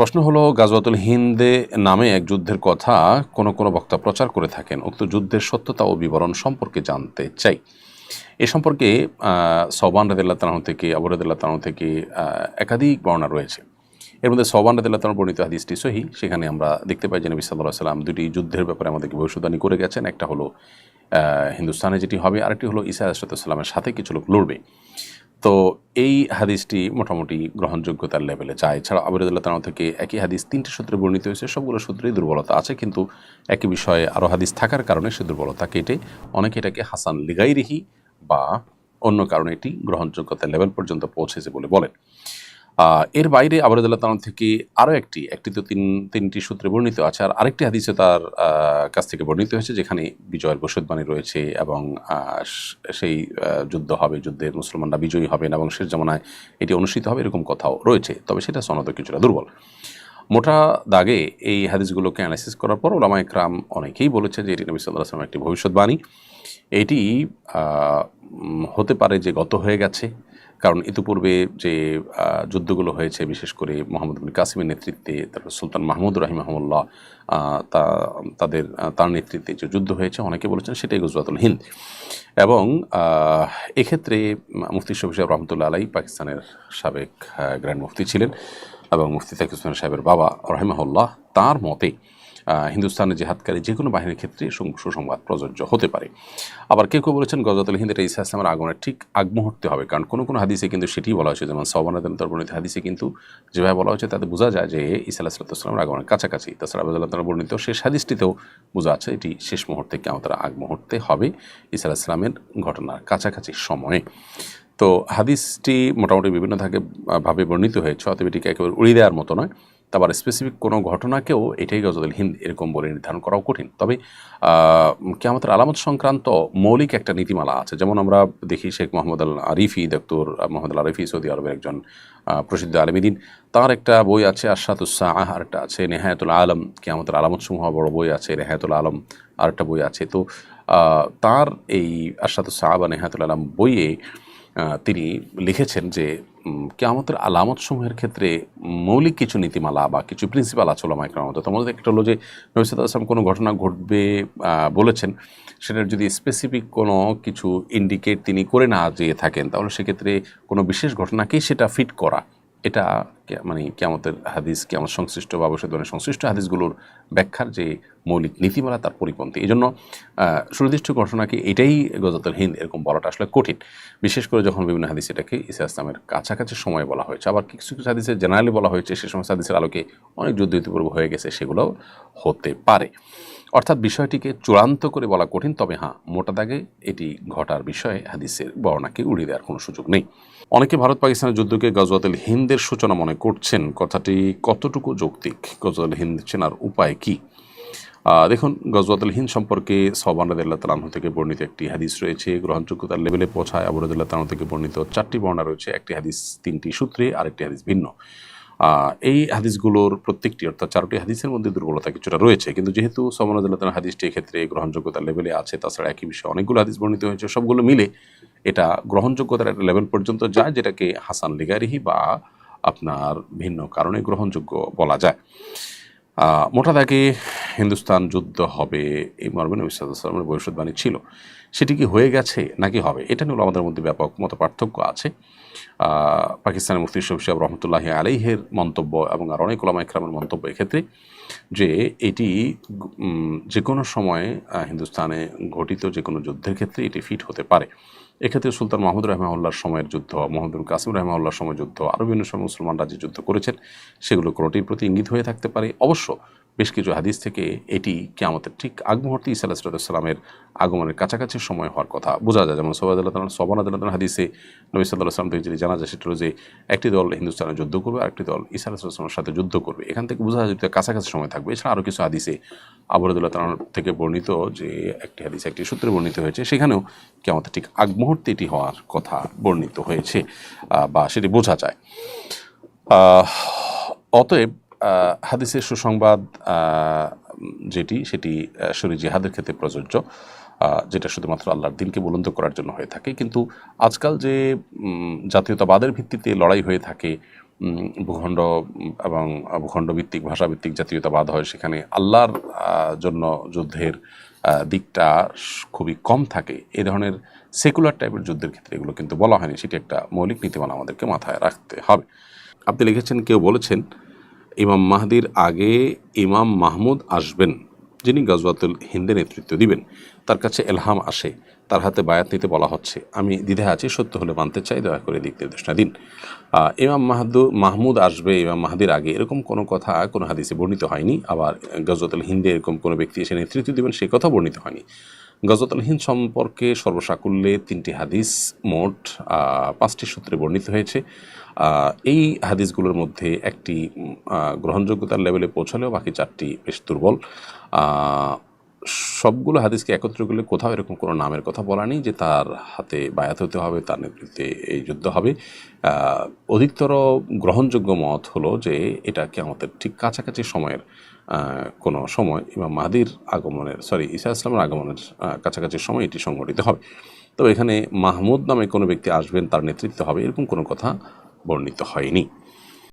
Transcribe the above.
প্রশ্ন হলো, গাজওয়াতুল হিন্দে নামে এক যুদ্ধের কথা কোন কোন বক্তা প্রচার করে থাকেন। উক্ত যুদ্ধের সত্যতা ও বিবরণ সম্পর্কে জানতে চাই। এ সম্পর্কে সৌবান রাদিল্লাহ তালাহ থেকে, আবু রাদিল্লাহ তালাহ থেকে একাধিক বর্ণনা রয়েছে। এর মধ্যে সৌবান রাদিল্লাহ তালাহ বর্ণিত হাদিসটি সহি। সেখানে আমরা দেখতে পাই যে নবী সাল্লাহ সাল্লাম দুটি যুদ্ধের ব্যাপারে আমাদেরকে ভবিষ্যৎবাণী করে গেছেন। একটা হলো হিন্দুস্তানে যেটি হবে, আরেকটি হলো ইসা আলাইসালামের সাথে কিছু লোক লড়বে। তো এই হাদিসটি মোটামুটি গ্রহণযোগ্যতার লেভেলে যায়। এছাড়া আবরুদুল্লাহ তালাহ থেকে একই হাদিস তিনটি সূত্রে বর্ণিত হয়েছে, সবগুলো সূত্রেই দুর্বলতা আছে, কিন্তু একই বিষয়ে আরও হাদিস থাকার কারণে সে দুর্বলতা কেটে অনেকে এটাকে হাসান লিগাইরিহি বা অন্য কারণে এটি গ্রহণযোগ্যতার লেভেল পর্যন্ত পৌঁছেছে বলে বলেন। এর বাইরে আবরুদুল্লাহ তালাহ থেকে আরও একটি একটি তো তিন, তিনটি সূত্রে বর্ণিত আছে, আর আরেকটি হাদিসে তার কাছ থেকে বর্ণিত হয়েছে, যেখানে বিজয়ের ভবিষ্যৎবাণী রয়েছে এবং সেই যুদ্ধ হবে যুদ্ধে মুসলমানরা বিজয়ী হবেন এবং শেষ জামানায় এটি অনুষ্ঠিত হবে এরকম কথাও রয়েছে, তবে সেটা সনদ কিছুটা দুর্বল। মোটা দাগে এই হাদিসগুলোকে অ্যানালাইসিস করার পর ওলামা একরাম অনেকেই বলেছে যে এটি নবী সাল্লাহ আসলামের একটি ভবিষ্যৎবাণী। এটি হতে পারে যে গত হয়ে গেছে কারণ ইতিপূর্বে যে যুদ্ধগুলো হয়েছে, বিশেষ করে মোহাম্মদ বিন কাসিমের নেতৃত্বে, তারপর সুলতান মাহমুদ রাহিমাহমুল্লাহ তা, তাদের তার নেতৃত্বে যে যুদ্ধ হয়েছে, অনেকে বলেছেন সেটাই গুজরাতুল হিন্দ। এবং এক্ষেত্রে মুফতি শফি সাহেব রহমতুল্লাহ আলাই পাকিস্তানের সাবেক গ্র্যান্ড মুফতি ছিলেন এবং মুফতি তাকিউস সাহেবের বাবা রহিমাহুল্লাহ, তার মতে হিন্দুস্তানের জেহাদকারী যে কোনো বাহিনীর ক্ষেত্রে সুসংবাদ প্রযোজ্য হতে পারে। আবার কেউ কেউ বলেছেন গজাতুল হিন্দ এটা ইসা ইসলামের আগমনের ঠিক আগ মুহূর্তে হবে, কারণ কোনো কোনো হাদিসে কিন্তু সেটি বলা হয়েছে। যেমন সবানাদন তর্বণিত হাদিসে কিন্তু যেভাবে বলা হয়েছে, তাতে বোঝা যায় যে ইসা আলাহিসাল্লামের আগমনের কাছাকাছি। তাছাড়া আবুদুল্লাহ তালা বর্ণিত শেষ হাদিসটিতেও বোঝা যাচ্ছে এটি শেষ মুহূর্তে কেমন আগ মুহূর্তে হবে ইসা ইসলামের ঘটনার কাছাকাছি সময়ে। তো হাদিসটি মোটামুটি বিভিন্ন থাকে ভাবে বর্ণিত হয়েছে, অতএব এটিকে একেবারে উড়িয়ে দেওয়ার মতো নয়। তারপর স্পেসিফিক কোনো ঘটনাকেও এটাই গজদুল হিন্দ এরকম বলে নির্ধারণ করাও কঠিন। তবে কেমতের আলামত সংক্রান্ত মৌলিক একটা নীতিমালা আছে। যেমন আমরা দেখি Sheikh Mohammad Al Arifi doctor Mohammad Al Arifi Saudi আরবের একজন আহ, প্রসিদ্ধ আলমিদিন। তার একটা বই আছে আশাতুসাহ আর একটা আছে নেহায়তুল আলম। কেমতের আলামত সমূহ বড় বই আছে নেহায়তুল আলম আর একটা বই আছে। তো তার এই আশাতুসাহ বা নেহায়তুল আলম বইয়ে আহ, তিনি লিখেছেন যে কেয়ামতের আলামত সমূহের ক্ষেত্রে মৌলিক কিছু নীতিমালা বা কিছু প্রিন্সিপাল আছে ওলামা একরাম মতো তার মধ্যে একটা হলো যে নবিসাদ আসলাম কোনো ঘটনা ঘটবে বলেছেন, সেটার যদি স্পেসিফিক কোনো কিছু ইন্ডিকেট তিনি করে না যেয়ে থাকেন, তাহলে সেক্ষেত্রে কোনো বিশেষ ঘটনাকেই সেটা ফিট করা এটা মানে কেয়ামতের হাদিস কেমন সংশ্লিষ্ট বা ভবিষ্যৎবাণীর সংশ্লিষ্ট হাদিসগুলোর ব্যাখ্যার যে মৌলিক নীতিমালা তার পরিপন্থী। এই জন্য সুনির্দিষ্ট ঘটনাকে এটাই গজাতুল হিন্দ এরকম বলাটা আসলে কঠিন। বিশেষ করে যখন বিভিন্ন হাদিস এটাকে ইসা ইসলামের কাছাকাছি সময় বলা হয়েছে। আবার কিছু কিছু হাদিসে জেনারেলি বলা হয়েছে, সে সমস্ত হাদিসের আলোকে অনেক যুদ্ধ ইতিপূর্ব হয়ে গেছে, সেগুলোও হতে পারে। অর্থাৎ বিষয়টিকে চূড়ান্ত করে বলা কঠিন, তবে হ্যাঁ মোটা দাগে এটি ঘটার বিষয়ে হাদিসের বর্ণাকে উড়িয়ে দেওয়ার কোনো সুযোগ নেই। অনেকে ভারত পাকিস্তানের যুদ্ধকে গজওয়াতুল হিন্দের সূচনা মনে করছেন। কথাটি কতটুকু যৌক্তিক? গজওয়াতুল হিন্দ চেনার উপায় কি? দেখুন গজওয়াতুল হিন্দ সম্পর্কে সবান তালাহ থেকে বর্ণিত একটি হাদিস রয়েছে। গ্রহণযোগ্যতার লেভেলে পৌঁছায়। আবু রাদিল্লাহ তালাহ থেকে বর্ণিত চারটি বর্ণনা রয়েছে। একটি হাদিস তিনটি সূত্রে, আরেকটি হাদিস ভিন্ন। এই হাদিসগুলোর প্রত্যেকটি, অর্থাৎ চারটি হাদিসের মধ্যে দুর্বলতা কিছুটা রয়েছে। কিন্তু যেহেতু সমানুদ্দাহ হাদিসটি এক্ষেত্রে গ্রহণযোগ্যতার লেভেলে আছে, তাছাড়া একই বিষয়ে অনেকগুলো হাদিস বর্ণিত হয়েছে, সবগুলো মিলে এটা গ্রহণযোগ্যতার একটা লেভেল পর্যন্ত যায়, যেটাকে হাসান লিগারিহি বা আপনার ভিন্ন কারণে গ্রহণযোগ্য বলা যায়। মোটা দাগে হিন্দুস্তান যুদ্ধ হবে এই মর্মে নবী সাল্লামের ভবিষ্যৎবাণী ছিল। সেটি কি হয়ে গেছে নাকি হবে? এটা নিয়ে আমাদের মধ্যে ব্যাপক মত পার্থক্য আছে পাকিস্তানের মুফতি শফি সাহেব রহমতুল্লাহ আলাইহের মন্তব্য এবং আর অনেক ওলামা ইকরামের মন্তব্য এক্ষেত্রে যে এটি যে কোনো সময়ে হিন্দুস্তানে ঘটিত যে কোনো যুদ্ধের ক্ষেত্রে এটি ফিট হতে পারে। এক্ষেত্রে সুলতান মাহমুদ রহমাউল্লাহর সময়ের যুদ্ধ মোহাম্মদ কাসিম কাসিম রহমাউল্লাহর সময় যুদ্ধ আরও বিভিন্ন সময় মুসলমানরা যে যুদ্ধ করেছেন, সেগুলো কোনোটির প্রতি ইঙ্গিত হয়ে থাকতে পারে। অবশ্য বেশ কিছু হাদিস থেকে এটি কেয়ামতের ঠিক আগ মুহূর্তে ইসা আলাহিসাল্লামের আগমনের কাছাকাছি সময় হওয়ার কথা। বোঝা যায় যেমন সোবাদ আল্লাহ সোবান আদাল্লাহ হাদিসে নবী সাল্লাহ সাল্লাম থেকে যেটি জানা যায় সেটা যে একটি দল হিন্দুস্তানে যুদ্ধ করবে, আরেকটি দল ইসা আলাহিসাল্লামের সাথে যুদ্ধ করবে। এখান থেকে বোঝা যায় যে কাছাকাছি সময় থাকবে। এছাড়া আরও কিছু হাদিসে আবরদুল্লাহ তালার থেকে বর্ণিত যে একটি হাদিসে একটি সূত্রে বর্ণিত হয়েছে, সেখানেও কেমন ঠিক আগ মুহূর্তে এটি হওয়ার কথা বর্ণিত হয়েছে বা সেটি বোঝা যায়। অতএব হাদিসের সুসংবাদ যেটি সেটি আহ, শরী জিহাদের ক্ষেত্রে প্রযোজ্য যেটা শুধুমাত্র আল্লাহর দিনকে বুলন্দ করার জন্য হয়ে থাকে। কিন্তু আজকাল যে জাতীয়তাবাদের ভিত্তিতে লড়াই হয়ে থাকে ভূখণ্ড এবং ভূখণ্ডভিত্তিক ভাষাভিত্তিক জাতীয়তাবাদ হয় সেখানে আল্লাহর জন্য যুদ্ধের দিকটা খুবই কম থাকে। এ ধরনের সেকুলার টাইপের যুদ্ধের ক্ষেত্রে এগুলো কিন্তু বলা হয়নি। সেটি একটা মৌলিক নীতিমালা আমাদেরকে মাথায় রাখতে হবে। আপনি লিখেছেন কেউ বলেছেন ইমাম মাহদির আগে ইমাম মাহমুদ আসবেন, যিনি গজওয়াতুল হিন্দে নেতৃত্ব দিবেন। তার কাছে এলহাম আসে, তার হাতে বায়াত নিতে বলা হচ্ছে। আমি দ্বিধা আছি, সত্য হলে মানতে চাই, দয়া করে দিক নির্দেশনা দিন। ইমাম মাহাদু মাহমুদ আসবে ইমাম মাহাদির আগে, এরকম কোনো কথা, কোনো হাদিসে বর্ণিত হয়নি। আবার গজওয়াতুল হিন্দে এরকম কোনো ব্যক্তি এসে নেতৃত্ব দিবেন সেই কথা বর্ণিত হয়নি। গজওয়াতুল হিন্দ সম্পর্কে সর্বসাকুল্যে তিনটি হাদিস মোট পাঁচটি সূত্রে বর্ণিত হয়েছে। এই হাদিসগুলোর মধ্যে একটি গ্রহণযোগ্যতার লেভেলে পৌঁছালেও বাকি চারটি বেশ দুর্বল। সবগুলো হাদিসকে একত্র করলে কোথাও এরকম কোনো নামের কথা বলা নেই যে তার হাতে বায়াত হতে হবে, তার নেতৃত্বে এই যুদ্ধ হবে। অধিকতর গ্রহণযোগ্য মত হলো যে এটা কি আমাদের ঠিক কাছাকাছি সময়ের কোনো সময় ইমাম মাহাদির আগমনের, সরি, ঈসা ইসলামের আগমনের কাছাকাছি সময় এটি সংঘটিত হবে। তবে এখানে মাহমুদ নামে কোনো ব্যক্তি আসবেন, তার নেতৃত্ব হবে, এরকম কোনো কথা বর্ণিত হয়নি।